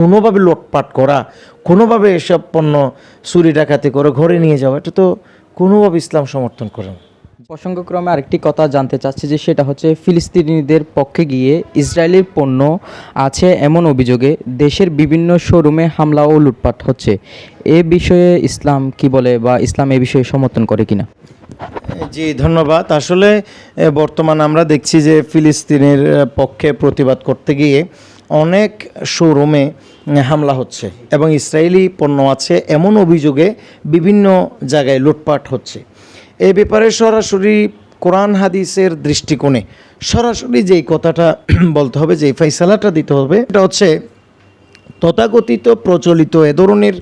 কোনোভাবে লোটপাট করা কোনোভাবে এসব পণ্য চুরি ডাকাতি করে ঘরে নিয়ে যাওয়া এটা তো কোনোভাবে ইসলাম সমর্থন করে না। প্রসঙ্গক্রমে আরেকটি কথা জানতে চাচ্ছি যে সেটা হচ্ছে ফিলিস্তিনিদের পক্ষে গিয়ে ইসরায়েলের পণ্য আছে এমন অভিযোগে দেশের বিভিন্ন শোরুমে হামলা ও লুটপাট হচ্ছে। এ বিষয়ে ইসলাম কি বলে বা ইসলাম এ বিষয়ে সমর্থন করে কিনা? জি ধন্যবাদ। আসলে বর্তমান আমরা দেখছি যে ফিলিস্তিনের পক্ষে প্রতিবাদ করতে গিয়ে অনেক শোরুমে হামলা হচ্ছে এবং ইসরায়েলি পণ্য আছে এমন অভিযোগে বিভিন্ন জায়গায় লুটপাট হচ্ছে। এ ব্যাপারে সরাসরি কোরআন হাদিসের দৃষ্টিকোণে সরাসরি যেই কথাটা বলতে হবে যে ফাইসালাটা দিতে হবে এটা হচ্ছে তথাকথিত প্রচলিত এ ধরনের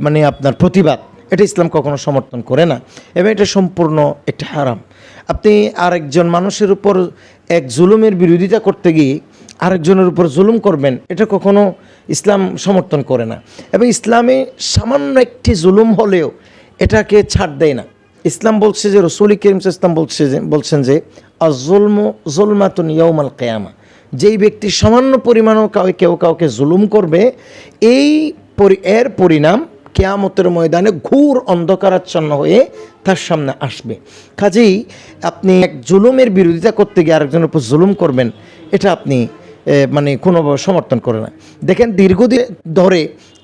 মানে আপনার প্রতিবাদ, এটা ইসলাম কখনো সমর্থন করে না এবং এটা সম্পূর্ণ একটা হারাম। আপনি আরেকজন মানুষের উপর এক জুলুমের বিরোধিতা করতে গিয়ে আরেকজনের উপর জুলুম করবেন, এটা কখনো ইসলাম সমর্থন করে না। এবং ইসলামে সামান্য একটি জুলুম হলেও এটাকে ছাড় দেয় না। ইসলাম বলছে যে, রসুল করিম ইসলাম বলছে যে, বলছেন যে আজলম জুলমাতুন ইয়ৌমাল কেয়ামা। যেই ব্যক্তি সামান্য পরিমাণও কাউকে, কেউ কাউকে জুলুম করবে, এই এর পরিণাম কেয়ামতের ময়দানে ঘুর অন্ধকারাচ্ছন্ন হয়ে তার সামনে আসবে। কাজেই আপনি এক জুলুমের বিরোধিতা করতে গিয়ে আরেকজনের উপর জুলুম করবেন, এটা আপনি মানে কোনোভাবে সমর্থন করে না। দেখেন, দীর্ঘদিন ধরে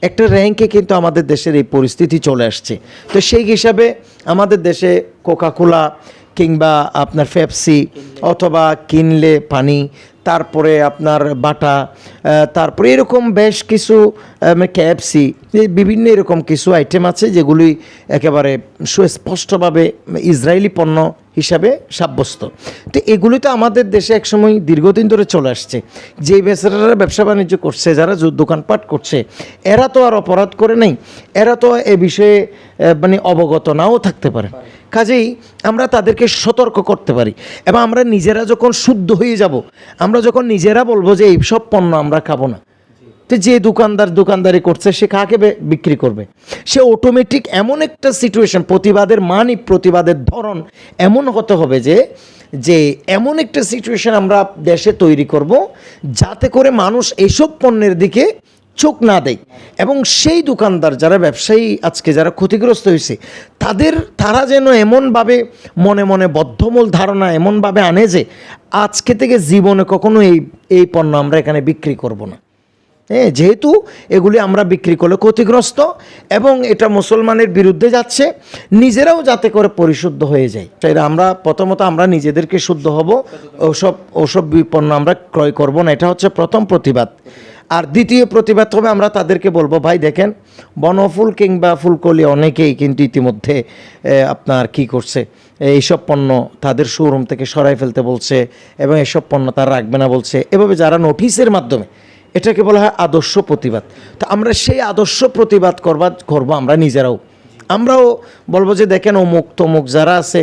একটা র্যাঙ্কে কিন্তু আমাদের দেশের এই পরিস্থিতি চলে আসছে। তো সেই হিসাবে আমাদের দেশে কোকাকোলা কিংবা আপনার ফেপসি অথবা কিনলে পানি, তারপরে আপনার বাটা তারপরে এরকম বেশ কিছু ক্যাপসি বিভিন্ন এরকম কিছু আইটেম আছে যেগুলি একেবারে সুস্পষ্টভাবে ইসরায়েলি পণ্য হিসাবে সাব্যস্ত। তো এগুলি তো আমাদের দেশে একসময় দীর্ঘদিন ধরে চলে আসছে। যেই বেচারারা ব্যবসা বাণিজ্য করছে, যারা দোকানপাট করছে, এরা তো আর অপরাধ করে নাই। এরা তো এ বিষয়ে মানে অবগত নাও থাকতে পারে। কাজেই আমরা তাদেরকে সতর্ক করতে পারি। এবং আমরা নিজেরা যখন শুদ্ধ হয়ে যাব, আমরা যখন নিজেরা বলব যে, এই সব পণ্য আমরা খাব না। তো যে দোকানদার দোকানদারি করছে, সে কাকে বিক্রি করবে? সে অটোমেটিক এমন একটা সিচুয়েশন প্রতিবাদের মানই প্রতিবাদের ধরন এমন হতে হবে যে যে এমন একটা সিচুয়েশন আমরা দেশে তৈরি করব, যাতে করে মানুষ এইসব পণ্যের দিকে চোখ না দেয়। এবং সেই দোকানদার যারা ব্যবসায়ী আজকে যারা ক্ষতিগ্রস্ত হয়েছে, তাদের, তারা যেন এমনভাবে মনে মনে বদ্ধমূল ধারণা এমনভাবে আনে যে, আজকে থেকে জীবনে কখনো এই এই পণ্য আমরা এখানে বিক্রি করব না। হ্যাঁ যেহেতু এগুলি আমরা বিক্রি করলে ক্ষতিগ্রস্ত এবং এটা মুসলমানের বিরুদ্ধে যাচ্ছে, নিজেরাও যাতে করে পরিশুদ্ধ হয়ে যায়। তাই আমরা, প্রথমত আমরা নিজেদেরকে শুদ্ধ হব, ওসব ওসব পণ্য আমরা ক্রয় করব না, এটা হচ্ছে প্রথম প্রতিবাদ। আর দ্বিতীয় প্রতিবাদ হবে, আমরা তাদেরকে বলব, ভাই, দেখেন, বনফুল কিংবা ফুলকলি অনেকেই কিন্তু ইতিমধ্যে আপনার কি করছে, এইসব পণ্য তাদের শোরুম থেকে সরাই ফেলতে বলছে এবং এসব পণ্য তারা রাখবে না বলছে। এভাবে যারা নোটিশের মাধ্যমে এটাকে বলা হয় আদর্শ প্রতিবাদ। তো আমরা সেই আদর্শ প্রতিবাদ করবার, করব আমরা নিজেরাও। আমরাও বলব যে দেখেন অমুক তমুক যারা আছে,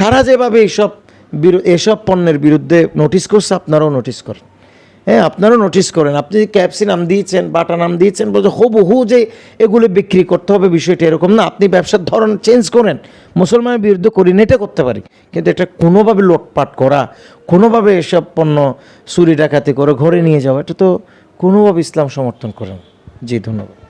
তারা যেভাবে এইসব এসব পণ্যের বিরুদ্ধে নোটিশ করছে, আপনারাও নোটিশ করেন। হ্যাঁ আপনারাও নোটিশ করেন। আপনি ক্যাপসি নাম দিয়েছেন, বাটা নাম দিয়েছেন, বলছে হুবহু যে এগুলো বিক্রি করতে হবে, বিষয়টা এরকম না। আপনি ব্যবসার ধরন চেঞ্জ করেন। মুসলমানের বিরুদ্ধে করি এটা করতে পারি। কিন্তু এটা কোনোভাবে লোটপাট করা, কোনোভাবে এসব পণ্য চুরি ডাকাতি করে ঘরে নিয়ে যাওয়া, এটা তো কোনোভাবে ইসলাম সমর্থন করেন জি ধন্যবাদ।